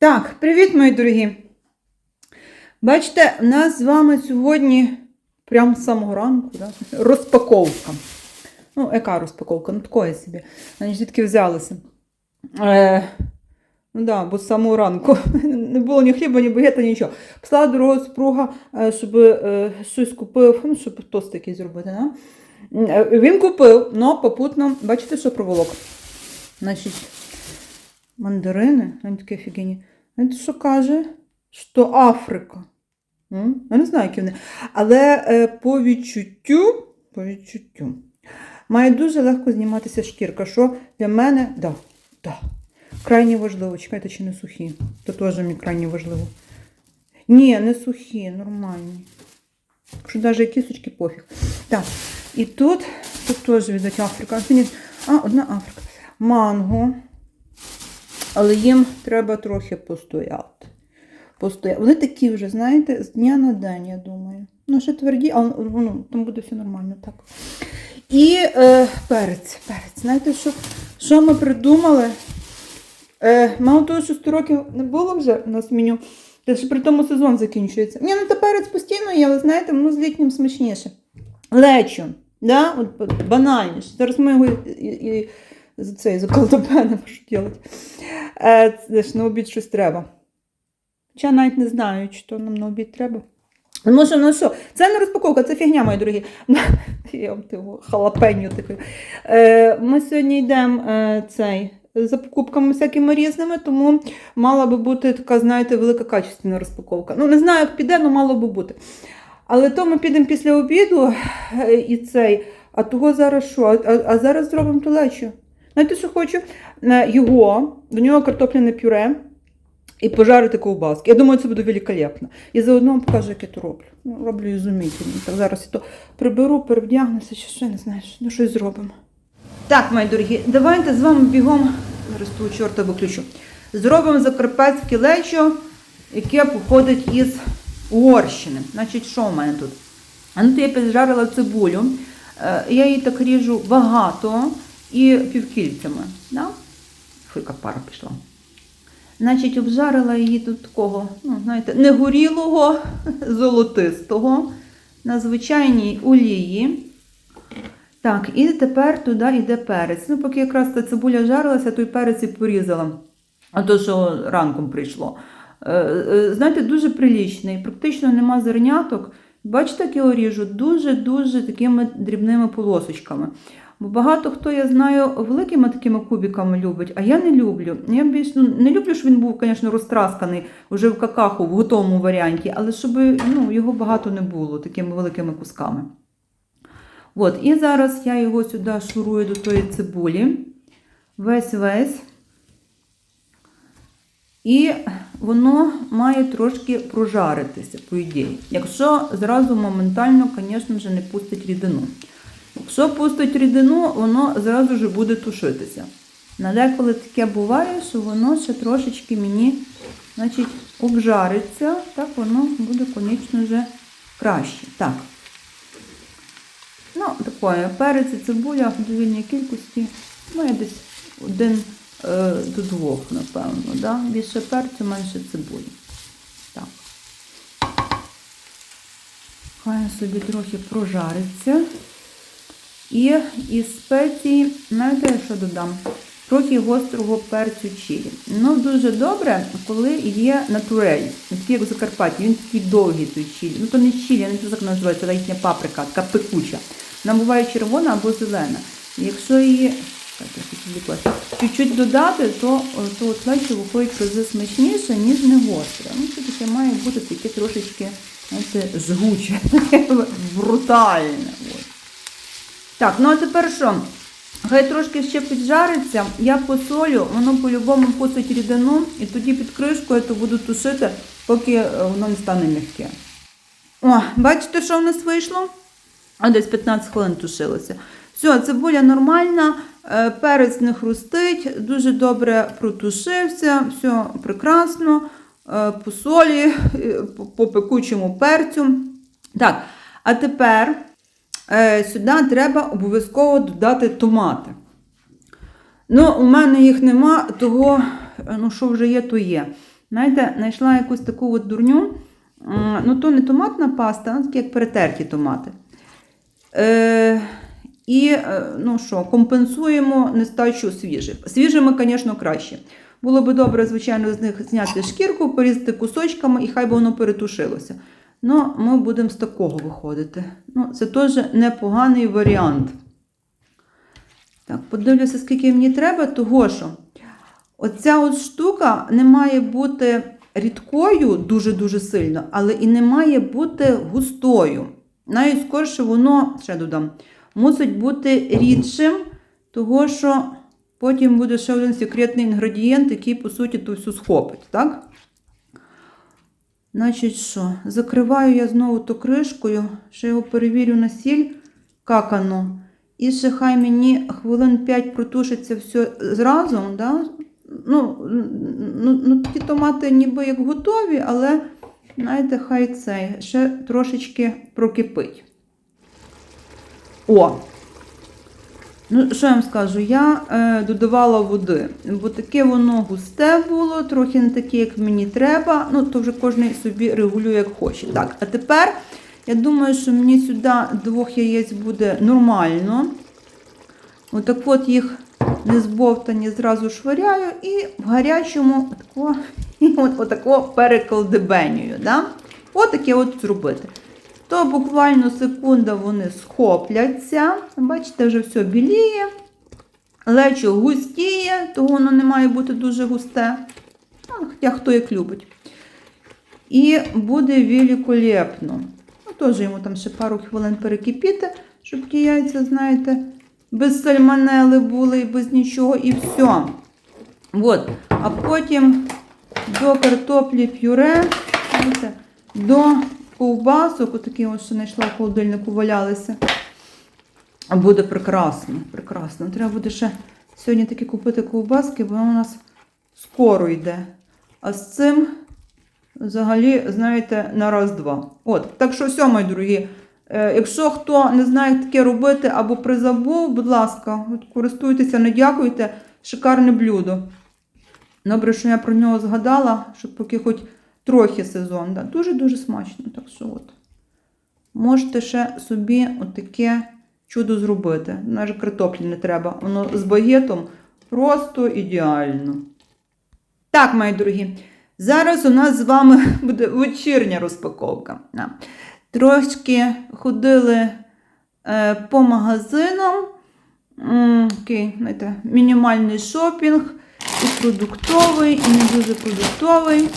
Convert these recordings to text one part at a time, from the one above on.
Так, привіт, мої дорогі. Бачите, у нас з вами сьогодні, прямо з самого ранку, да? розпаковка. Ну, яка розпаковка? Ну, такої собі. Вони звідки взялися. Е, ну да, бо з самого ранку не було ні хліба, ні багета, нічого. Послала дорогого супруга, е, щоб е, щось купив, ну, щоб тост якийсь зробити. Да? Е, Він купив, але попутно, бачите, що проволок? Значить, мандарини, вони такі офігенні. Він що каже? Що Африка. Я не знаю, які вони. Але е, по відчуттю, по відчуттю, має дуже легко зніматися шкірка, що для мене, да, да, крайне важливо. Чекайте, чи не сухі. Це теж мені крайне важливо. Ні, не сухі, нормальні. Якщо навіть кісточки пофіг. Так. І тут, тут теж віддать Африка. А, одна Африка. Манго. Але їм треба трохи постояти. Постояти. Вони такі вже, знаєте, з дня на день, я думаю. Ну, ще тверді, але ну, там буде все нормально. так. І е, перець. перець. Знаєте, що, що ми придумали? Е, мало того, що 100 років не було вже у нас меню, ще при тому сезон закінчується. Ні, ну та перець постійно є, але знаєте, воно з літнім смачніше. Лечо, да? От, банальніше. Зараз ми його і, і за цей, за колдобенем що робити. Е, це ж на обід щось треба. Хоча навіть не знаю, чи то нам на обід треба. Ну що, ну що, це не розпаковка, це фігня, мої дорогі. Я вам типу, халапеню такою. Е, ми сьогодні йдемо е, цей, за покупками всякими різними, тому мала би бути така, знаєте, велика качественна розпаковка. Ну, не знаю, як піде, але мало би бути. Але то ми підемо після обіду і цей, а того зараз що? А, а зараз зробимо телечу. Знаєте, що хочу? Е, Його, до нього картопляне пюре і пожарити ковбаски. Я думаю, це буде великолепно. І заодно вам покажу, як я то роблю. Ну, роблю ізумітельно. Так зараз я то приберу, перевдягнуся, чи ще не знаю, ну щось зробимо. Так, мої дорогі, давайте з вами бігом, зараз того чорта виключу. Зробимо закарпатське лечо, яке походить із Угорщини. Значить, що в мене тут? А ну, то я піджарила цибулю. Е, Я її так ріжу багато і півкільцями. Да? Фуйка пара пішла. Значить, обжарила її до такого, ну, знаєте, не горілого, золотистого, на звичайній олії. Так, і тепер туди йде перець. Ну, поки якраз та цибуля жарилася, той перець і порізала. А то, що ранком прийшло. Е, е, Знаєте, дуже прилічний, практично нема зерняток. Бачите, як його ріжу? Дуже-дуже такими дрібними полосочками. Бо багато хто, я знаю, великими такими кубиками любить, а я не люблю. Я більш ну, не люблю, щоб він був, звісно, розтрасканий вже в какаху в готовому варіанті, але щоб ну, його багато не було такими великими кусками. От, і зараз я його сюди шурую до тої цибулі. Весь-весь. І воно має трошки прожаритися, по ідеї. Якщо зразу моментально, звісно вже не пустить рідину. Якщо пустить рідину, воно зразу ж буде тушитися. На деколи таке буває, що воно ще трошечки мені значить, обжариться, так воно буде, конечно, вже краще. Так. Ну, такое, перець і цибуля в довільній кількості. Ну, я десь один е, до двох, напевно. Да? Більше перцю, менше цибулі. Так. Хай собі трохи прожариться. І із спеції, знаєте, що додам? Трохи гострого перцю чилі. Ну, дуже добре, коли є натурель, такий як в Закарпатті, він такий довгий той чилі. Ну, то не чилі, не як називається, це їхня паприка, така пекуча. Вона буває червона або зелена. Якщо її так, чуть-чуть додати, то, то от виходить що смачніше, ніж не гостре. Ну, це таке має бути таке трошечки, знаєте, жгуче, таке брутальне. От. Так, ну а тепер що? Хай трошки ще піджариться, я посолю, воно по-любому пустить рідину, і тоді під кришкою то буду тушити, поки е, воно не стане м'яке. О, бачите, що в нас вийшло? Десь 15 хвилин тушилося. Все, цибуля нормальна, е, перець не хрустить, дуже добре протушився, все прекрасно, е, по солі, по- пекучому перцю. Так, а тепер сюди треба обов'язково додати томати. Ну, у мене їх нема, того, е, ну, що вже є, то є. Знаєте, знайшла якусь таку от дурню. Ну, то не томатна паста, а такі як перетерті томати. Е, і е, ну що, компенсуємо нестачу свіжих. Свіжими, звісно, краще. Було би добре, звичайно, з них зняти шкірку, порізати кусочками і хай би воно перетушилося. Ну, ми будемо з такого виходити. Ну, це теж непоганий варіант. Так, подивлюся, скільки мені треба, того що оця от штука не має бути рідкою дуже-дуже сильно, але і не має бути густою. Найскорше воно, ще додам, мусить бути рідшим, того що потім буде ще один секретний інгредієнт, який, по суті, ту всю схопить. Так? Значить, що? Закриваю я знову ту кришкою, ще його перевірю на сіль какану. І ще хай мені хвилин 5 протушиться все зразу. Да? Ну, ну, ну, ті томати ніби як готові, але, знаєте, хай цей ще трошечки прокипить. О! Ну, що я вам скажу? Я е, додавала води, бо таке воно густе було, трохи не таке, як мені треба. Ну, то вже кожен собі регулює, як хоче. Так, а тепер я думаю, що мені сюди двох яєць буде нормально. Отак от їх не збовтані зразу швиряю і в гарячому отако, отако переколдебенюю. Да? Отаке от зробити. То буквально секунда вони схопляться. Бачите, вже все біліє. Лечо густіє, того воно не має бути дуже густе. Хоча хто як любить. І буде великолепно. Ну, теж йому там ще пару хвилин перекипіти, щоб ті яйця, знаєте, без сальмонели були і без нічого, і все. От. А потім до картоплі пюре, знаєте, до ковбасок, отакі ось, що знайшла в холодильнику, валялися. Буде прекрасно, прекрасно. Треба буде ще сьогодні таки купити ковбаски, бо воно у нас скоро йде. А з цим взагалі, знаєте, на раз-два. От, так що все, мої дорогі. Е, Якщо хто не знає, як таке робити або призабув, будь ласка, користуйтеся, не дякуйте. Шикарне блюдо. Добре, що я про нього згадала, щоб поки хоч трохи сезон. Да. Дуже-дуже смачно. Так що от. Можете ще собі отаке чудо зробити. Навіть картоплі не треба. Воно з багетом просто ідеально. Так, мої дорогі, зараз у нас з вами буде вечірня розпаковка. Трошки ходили е, по магазинам. Такий, знаєте, мінімальний шопінг, і продуктовий, і не дуже продуктовий.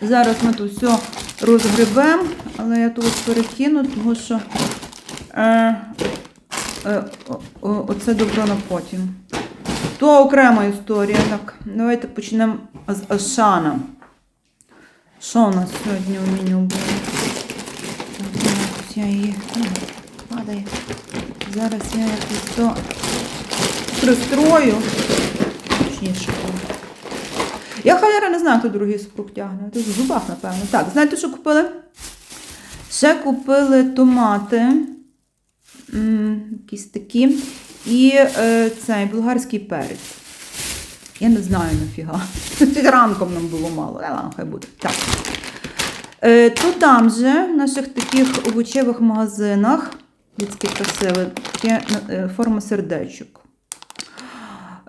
Зараз ми тут все розгребемо, але я тут перекину, тому що е, е, оце добро на потім. То окрема історія. Так, давайте почнемо з Ашана. Що у нас сьогодні у меню буде? Так, я її падає. Зараз я якось то пристрою. Точніше. Я халяра не знаю, хто другий супруг тягне. Це в зубах, напевно. Так, знаєте, що купили? Ще купили томати. М, якісь такі. І е, цей болгарський перець. Я не знаю нафіга. Ранком нам було мало. Але хай буде. Так. Е, то там же, в наших таких овочевих магазинах, людські красиві, таке е, форма сердечок.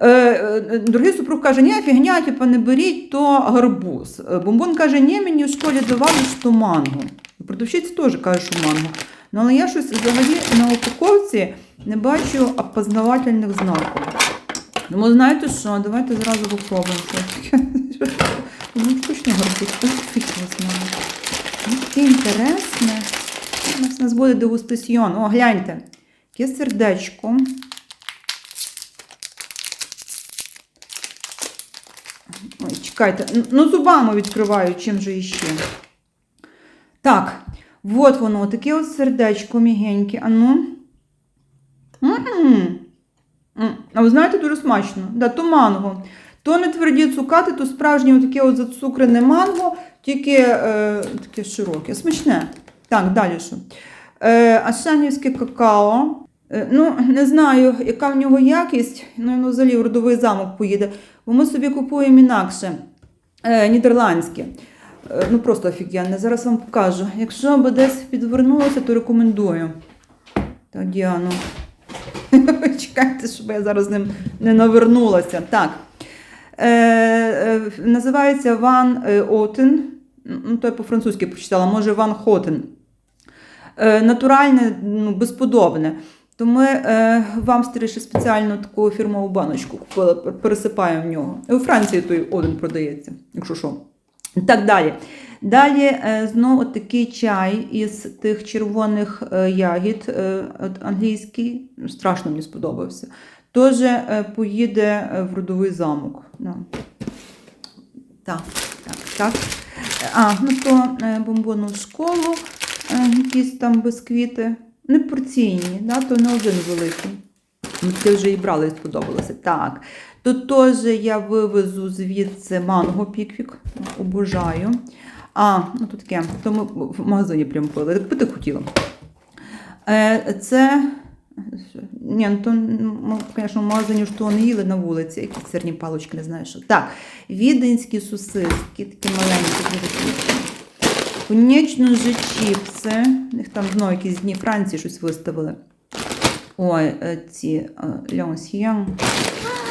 Е, е, Другий супруг каже, ні, фігня, типа, не беріть, то гарбуз. Е, Бомбон каже, ні, мені в школі давали, що манго. Продавщиця теж каже, що манго. Ну, але я щось взагалі на упаковці не бачу опознавательних знаків. Тому знаєте що, давайте зразу попробуємо. Ну, точно гарбуз. Ну, Таке інтересне. У нас буде дегустаціон. О, гляньте. Яке сердечко. Ой, чекайте, ну зубами відкриваю, чим же іще. Так, от воно, таке от сердечко мігеньке. А ну. М-м. М, А ви знаєте, дуже смачно. Да, то манго. То не тверді цукати, то справжнє таке от зацукрене манго, тільки е, таке широке. Смачне. Так, далі що. Е, Ашанівське какао. Е, ну, не знаю, яка в нього якість, ну, взагалі в родовий замок поїде, бо ми собі купуємо інакше. Е, нідерландське. Ну просто офігенне. Зараз вам покажу. Якщо би десь підвернулося, то рекомендую. Так, Діану. Чекайте, щоб я зараз ним не навернулася. Так. Е, е, називається Ван е, Отен. Ну, то я по-французьки прочитала, може Ван Хотен. Е, натуральне, ну, безподобне. То ми е, в Амстері ще спеціально таку фірмову баночку купили, пересипаємо в нього. У Франції той один продається, якщо що. Так далі. Далі е, знову такий чай із тих червоних е, ягід, е, англійський, страшно мені сподобався. Теж е, поїде е, в родовий замок. Да. Так, так, так. А, ну то е, бомбону в школу, е, якісь там бісквіти. Не порційні, да, то не один великий. Ми таке вже і брали і сподобалося. Так. Тут теж я вивезу звідси манго піквік. Обожаю. А, ну тут таке, то ми в магазині прям пили. Так пити хотіла. Е, це. Ні, ну то, звісно, в магазині ж того не їли на вулиці, якісь сирні палочки, не знаю що. Так, віденські сосиски, такі маленькі. Конечно же, чіпси. У них там знову якісь дні Франції щось виставили. Ой, е, ці льонсьян.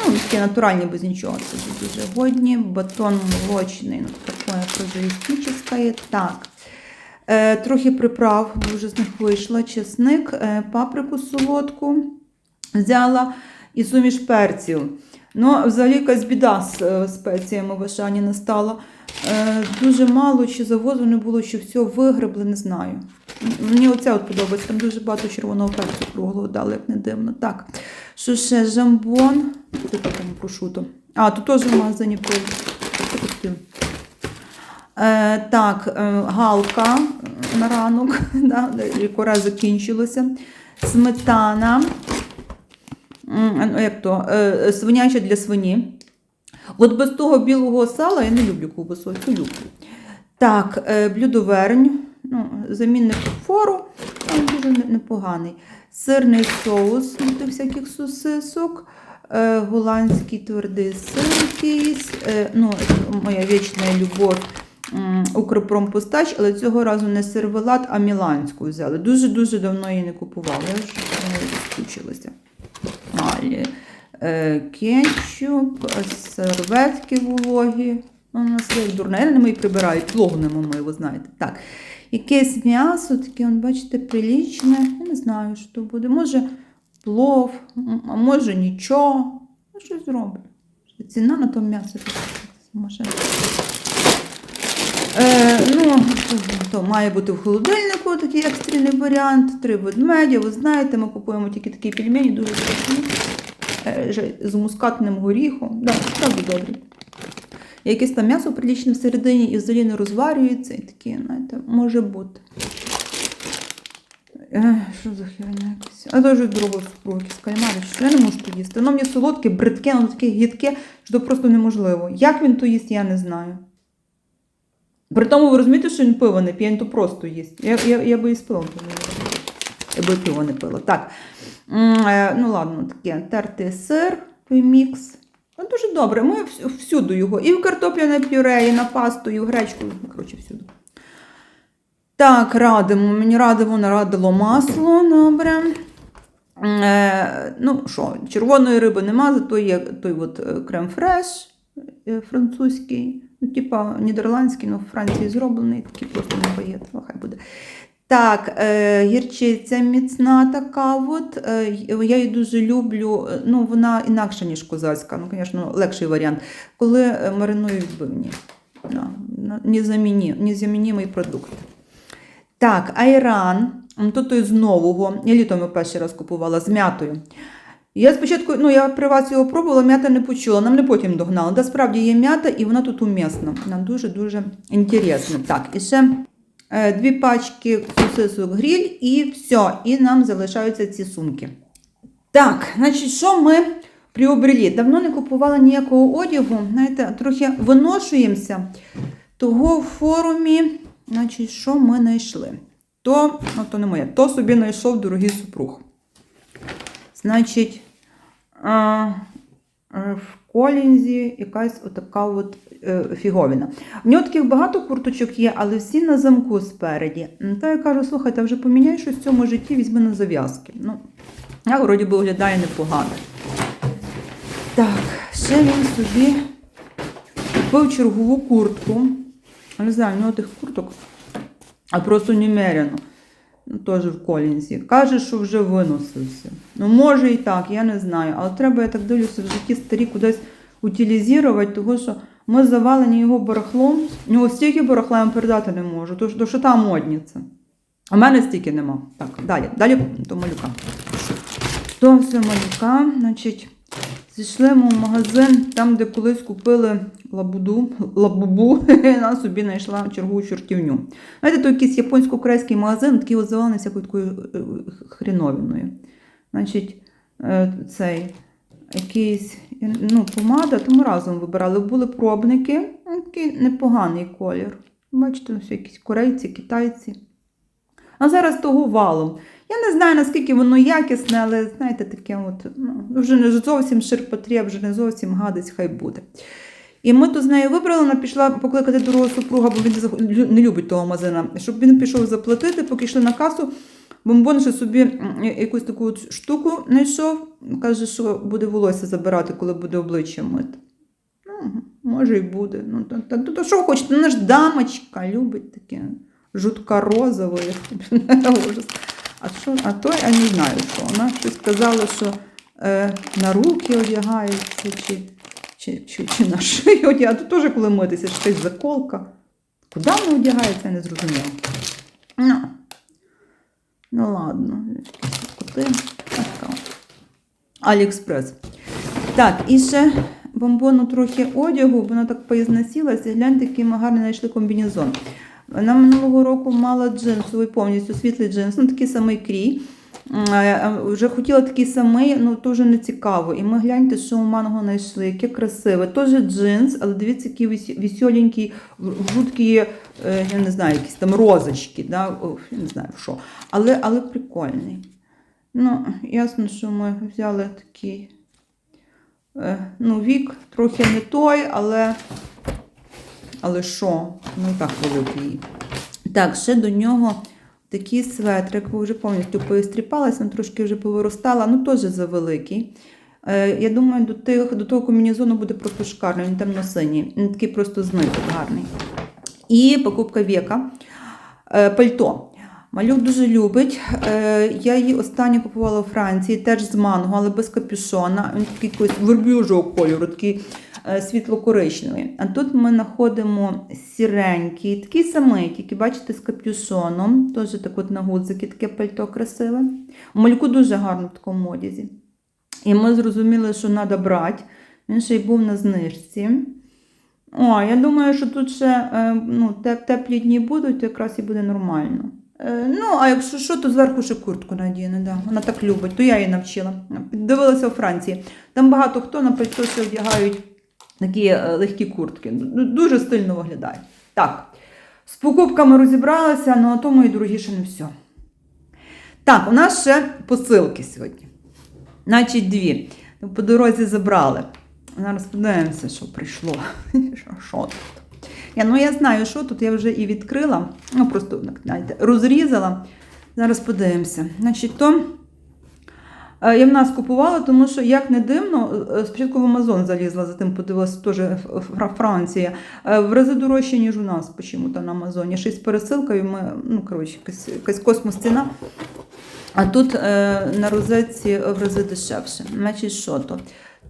Ну, такі натуральні без нічого. Це дуже годні. Батон молочний, ну таке прозаїстичне. Так. Е, трохи приправ, дуже з них вийшла. Чесник, е, паприку солодку взяла і суміш перців. Ну, взагалі якась біда з е, спеціями в Ашані настала. Е, дуже мало чи завозу не було, чи все вигребли, не знаю. Мені оце от подобається, там дуже багато червоного перцю круглого дали, як не дивно. Так, що ще жамбон. Це там прошуто. А, тут теж в магазині. Що тут? Е, так, е, галка на ранок, да, лікора закінчилося. Сметана. Як то? Е, свиняча для свині. От без того білого сала я не люблю ковбасу, цю люблю. Так, е, блюдовернь, ну, замінник фору, але дуже непоганий. Сирний соус для всяких сосисок, е, голландський твердий сир якийсь, е, ну, моя вічна любов. Укрпромпостач, але цього разу не сервелат, а міланську взяли. Дуже-дуже давно її не купувала. Я вже е, скучилася. Далі. Е, кетчуп, серветки вологі. Ну, у нас як дурне, я не мої прибирають, не мию, ви знаєте. Так. Якесь м'ясо, таке, он, бачите, прилічне. Я не знаю, що буде. Може плов, а може нічого. Ну, щось зроблю. Ціна на то м'ясо сумасшедша. Е, ну, то має бути в холодильнику такий екстрений варіант. Три ведмедя, ви знаєте, ми купуємо тільки такі пельмені, дуже смачні. Е, з мускатним горіхом. Да, справді добрі. Якесь там м'ясо прилічне всередині і взагалі не розварюється, і таке, знаєте, може бути. Е, що за херня якась? А дуже супруг, якісь кальмари, що я не можу то їсти. Воно мені солодке, бридке, воно таке гідке, що просто неможливо. Як він то їсть, я не знаю. При тому ви розумієте, що він пиво не п'є, він то просто їсть. Я, я, я би і з пивом не. Я би пиво не пила. Так. Е, Ну, ладно, таке. Тертий сир, мікс. Ну, дуже добре. Ми вс- всюди його. І в картопляне пюре, і на пасту, і в гречку. Ну, Коротше, всюди. Так, радимо. Мені радимо, нарадило масло. Добре. Е, ну що, червоної риби нема, зато є той от е, крем-фреш е, французький. Ну, типа нідерландський, але в Франції зроблений, такий просто не ну, хай буде. Так, е, гірчиця міцна така. от. Е, я її дуже люблю. е, Ну, вона інакша, ніж козацька. Ну, звісно, легший варіант. Коли е, мариную відбивні. Да, незамінімий продукт. Так, айран. Тут той з нового. Я літом перший раз купувала з м'ятою. Я спочатку, ну я при вас його пробувала, м'ята не почула, нам не потім догнала. Да, справді є м'ята, і вона тут умісна. Вона дуже-дуже інтересна. Так, і ще е, дві пачки сосисок гріль, і все. І нам залишаються ці сумки. Так, значить, що ми приобрели? Давно не купувала ніякого одягу. Знаєте, трохи виношуємося. Того в форумі, значить, що ми знайшли? То, ну то не моє, то собі знайшов дорогий супруг. Значить, в колінзі якась отака от е, фіговіна. В нього таких багато курточок є, але всі на замку спереді. Та я кажу, слухайте, вже поміняй щось в цьому житті, візьми на зав'язки. Ну, я вроді би виглядає непогано. Так, ще він собі купив чергову куртку. Не знаю, в нього тих курток, а просто немерено. Ну, теж в колінзі. Каже, що вже виносився. Ну, може і так, я не знаю. Але треба, я так дивлюся, в житті старі кудись утилізувати, тому що ми завалені його барахлом. У нього стільки барахла я вам передати не можу, то, то що там модниця. А в мене стільки нема. Так, далі. Далі до малюка. До все малюка, значить, зійшли ми в магазин, там, де колись купили лабуду, лабубу, вона собі знайшла чергову чортівню. Знаєте, то якийсь японсько-корейський магазин, такий от зелений всякою такою е, хріновіною. Значить, е, цей якийсь ну, помада, тому разом вибирали. Були пробники, ну, такий непоганий колір. Бачите, ось якісь корейці, китайці. А зараз того валом. Я не знаю, наскільки воно якісне, але знаєте, таке от, ну, вже не зовсім ширпотреб, вже не зовсім гадить, хай буде. І ми то з нею вибрали, вона пішла покликати другого супруга, бо він не любить того магазина, щоб він пішов заплатити, поки йшли на касу. Бомбон ще собі якусь таку штуку знайшов. Каже, що буде волосся забирати, коли буде обличчя мити. Ну, може і буде. Ну, то, то, то, то що хочете? Вона ж дамочка, любить таке жутка розове. А що, а той, я не знаю, що. Вона щось сказала, що е, на руки одягається, чи, чи, чи, чи на шию одягається. Тут теж коли митися, щось заколка. Куди вона одягається, я не зрозуміла. Ну, ну ладно, коти. Аліекспрес. Так, і ще бомбону трохи одягу, вона так поізнасілася. Гляньте, який ми гарний знайшли комбінезон. Вона минулого року мала джинсовий, повністю світлий джинс, ну такий самий крій. Вже хотіла такий самий, ну вже не цікаво. І ми гляньте, що у манго знайшли, яке красиве. Теж джинс, але дивіться, який вес- веселенький, в- е, я не знаю, якісь там розочки, да? о, я не знаю що. Але, але прикольний. Ну, ясно, що ми взяли такий е, ну, вік, трохи не той, але. Але що? Ну так великий. Так, ще до нього такий светрик, вже повністю поістріпалась, він трошки вже повиростала, ну теж завеликий. Е, я думаю, до, тих, до того комбінезону буде просто шикарно, він темно-синій. Він такий просто знизу гарний. І покупка віка. Е, пальто. Малюк дуже любить. Е, я її останнє купувала у Франції, теж з манго, але без капюшона. Він такий якийсь верблюжого кольору, такий світло-коричневий. А тут ми знаходимо сіренький, такий самий, тільки бачите, з капюшоном. Теж так от на гудзики таке пальто красиве. У малюку дуже гарно в такому одязі. І ми зрозуміли, що треба брати. Він ще й був на знижці. О, я думаю, що тут ще е, ну, теплі дні будуть, то якраз і буде нормально. Е, ну, а якщо що, то зверху ще куртку надіне, да. вона так любить, то я її навчила. Дивилася у Франції. Там багато хто на пальто ще одягають такі е, легкі куртки. Дуже стильно виглядає. Так, з покупками розібралася, ну а то, мої дорогі, не все. Так, у нас ще посилки сьогодні. Значить, дві. По дорозі забрали. Зараз подивимося, що прийшло. Що, тут? Я, ну, я знаю, що тут я вже і відкрила. Ну, просто знаєте, розрізала. Зараз подивимося. Значить, то я в нас купувала, тому що, як не дивно, е, спочатку в Амазон залізла, затим подивилася теж Франція. Е, В рази дорожче, ніж у нас, почему-то на Амазоні. Ще з пересилкою ми, ну, коротше, якась, космос ціна. А тут е, на розетці в рази дешевше. Значить, що то?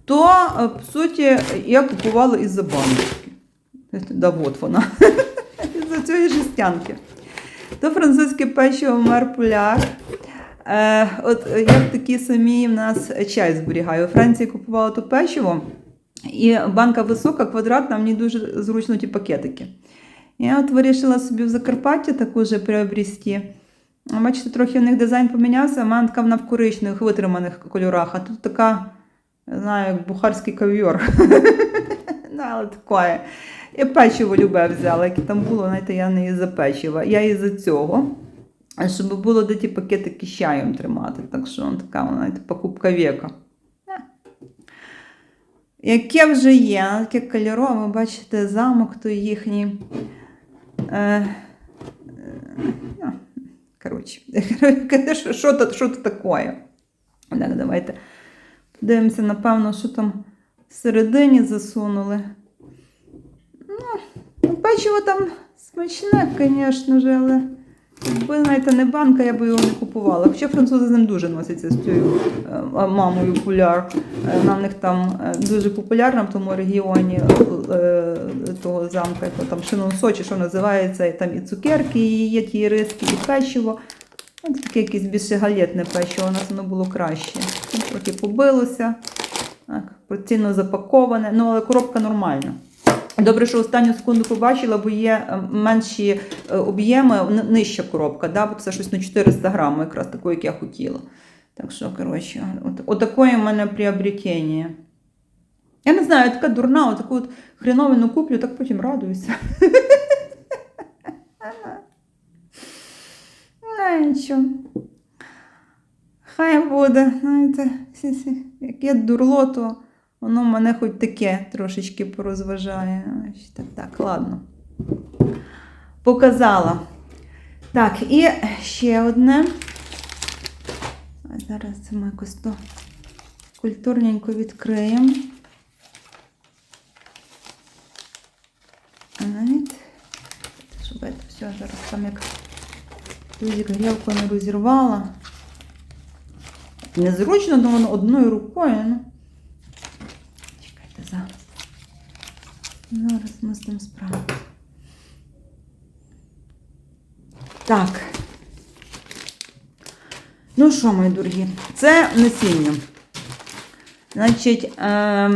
То, е, по суті, я купувала із-за баночки. Да, от вона. Із-за цієї жестянки. То французьке печиво Марпуляр. Е, от я такі самі в нас чай зберігаю. У Франції купувала то печиво, і банка висока, квадратна, мені дуже зручно ті пакетики. Я от вирішила собі в Закарпатті таку же приобрести. Бачите, трохи в них дизайн помінявся, а така вона в коричневих витриманих кольорах, а тут така, знаю, як бухарський кав'йор. Ну, але таке. Я печиво любе взяла, яке там було, знаєте, я не із-за печива. Я із-за цього. Щоб було де ті пакетики з чаєм тримати. Так що така, знаєте, покупка віка. Е. яке вже є, таке кольорове, бачите, замок той їхній. Е, е, коротше, що, що, то, що то таке? Так, давайте подивимося, напевно, що там всередині засунули. Ну, печиво там смачне, звісно ж, але якби, знаєте, не банка, я би його не купувала. Хоча французи з ним дуже носяться з цією е, мамою пуляр. Е, Вона в них там е, дуже популярна в тому регіоні е, того замка, там Шинонсо, чи що називається, і там і цукерки, і є ті риски, і печиво. Ну, таке якесь більше галетне печиво, у нас воно було краще. Трохи побилося, так, порційно запаковане, ну але коробка нормальна. Добре, що останню секунду побачила, бо є е, менші е, об'єми, нижча коробка, да? бо це щось на 400 грамів, якраз такої, як я хотіла. Так що, коротше, от, отакое в мене приобретення. Я не знаю, я така дурна, отаку от хреновину куплю, так потім радуюся. Нічого. Хай буде, знаєте, як є дурло, то воно мене хоч таке трошечки порозважає. Так, так, ладно. Показала. Так, і ще одне. Зараз це ми якось то культурненько відкриємо. Щоб це все зараз там як тузик грілку не розірвала. Незручно, але воно одною рукою. Ну. Чекайте зараз. Зараз ми з тим справимося. Так. Ну що, мої дорогі, це насіння. Значить, е,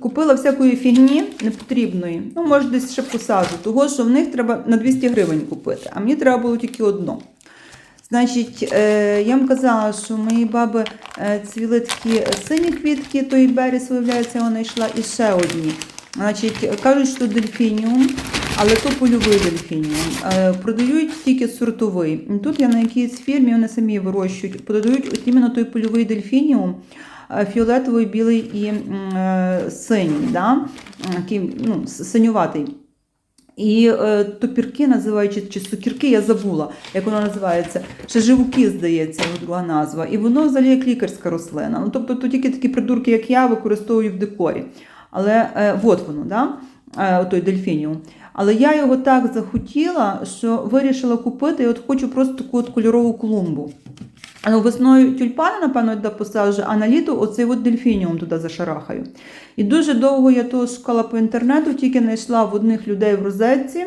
купила всякої фігні непотрібної. Ну, може, десь ще посаджу. Того, що в них треба на 200 гривень купити, а мені треба було тільки одно. Значить, е, я вам казала, що у моєї баби е, цвіли такі сині квітки, той берез, виявляється, вона йшла і ще одні. Значить, кажуть, що дельфініум, але то польовий дельфініум. Е, продають тільки сортовий. Тут я на якійсь фірмі, вони самі вирощують, продають от іменно той польовий дельфініум, е, фіолетовий, білий і е, синій, да? Ну, синюватий. І е, топірки називають, чи, чи я забула, як воно називається. Ще живуки, здається, друга назва. І воно взагалі як лікарська рослина. Ну, тобто то тільки такі придурки, як я, використовую в декорі. Але е, от воно, да? е, той дельфініум. Але я його так захотіла, що вирішила купити і от хочу просто таку от кольорову клумбу. Ну, весною тюльпани, напевно, туди посаджу, а на літо оцей от дельфініум туди зашарахаю. І дуже довго я то шукала по інтернету, тільки знайшла в одних людей в розетці,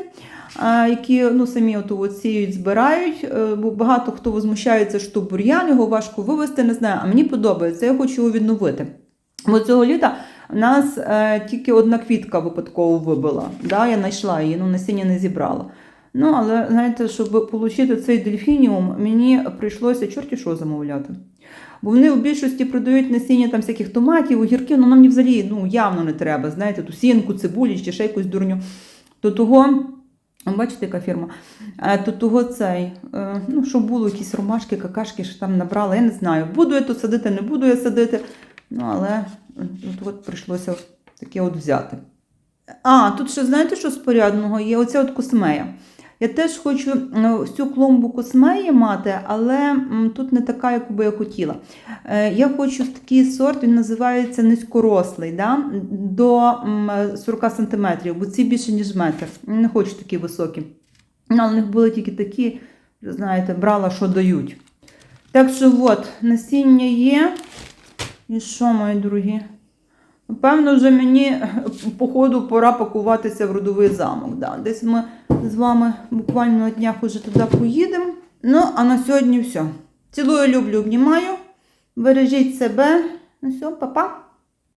які ну, самі сіють, збирають. Е, Бо багато хто возмущається, що бур'ян, його важко вивезти, не знаю. А мені подобається, я хочу його відновити. Бо цього літа в нас е, тільки одна квітка випадково вибила. Да? Я знайшла її, ну насіння не зібрала. Ну, але знаєте, щоб отримати цей дельфініум, мені прийшлося чорті що замовляти. Бо вони в більшості продають насіння там всяких томатів, огірків, ну нам мені взагалі ну, явно не треба, знаєте, ту сінку, цибулі чи ще якусь дурню. То того, бачите, яка фірма? Е, То того цей, е, ну, щоб було якісь ромашки, какашки, що там набрала, я не знаю. Буду я то садити, не буду я садити. Ну, але е, от, от прийшлося таке от взяти. А, тут ще знаєте, що з порядного є? Оця от космея. Я теж хочу е, всю клумбу космеї мати, але тут не така, яку би я хотіла. Е, Я хочу такий сорт, він називається низькорослий, да? до 40 см, бо ці більше, ніж метр. Не хочу такі високі. Ну, але в них були тільки такі, знаєте, брала, що дають. Так що от, насіння є. І що, мої дорогі? Напевно, вже мені походу пора пакуватися в родовий замок. Да. Десь ми з вами буквально на днях уже туди поїдемо. Ну, а на сьогодні все. Цілую, люблю, обнімаю. Бережіть себе. Ну все, па-па.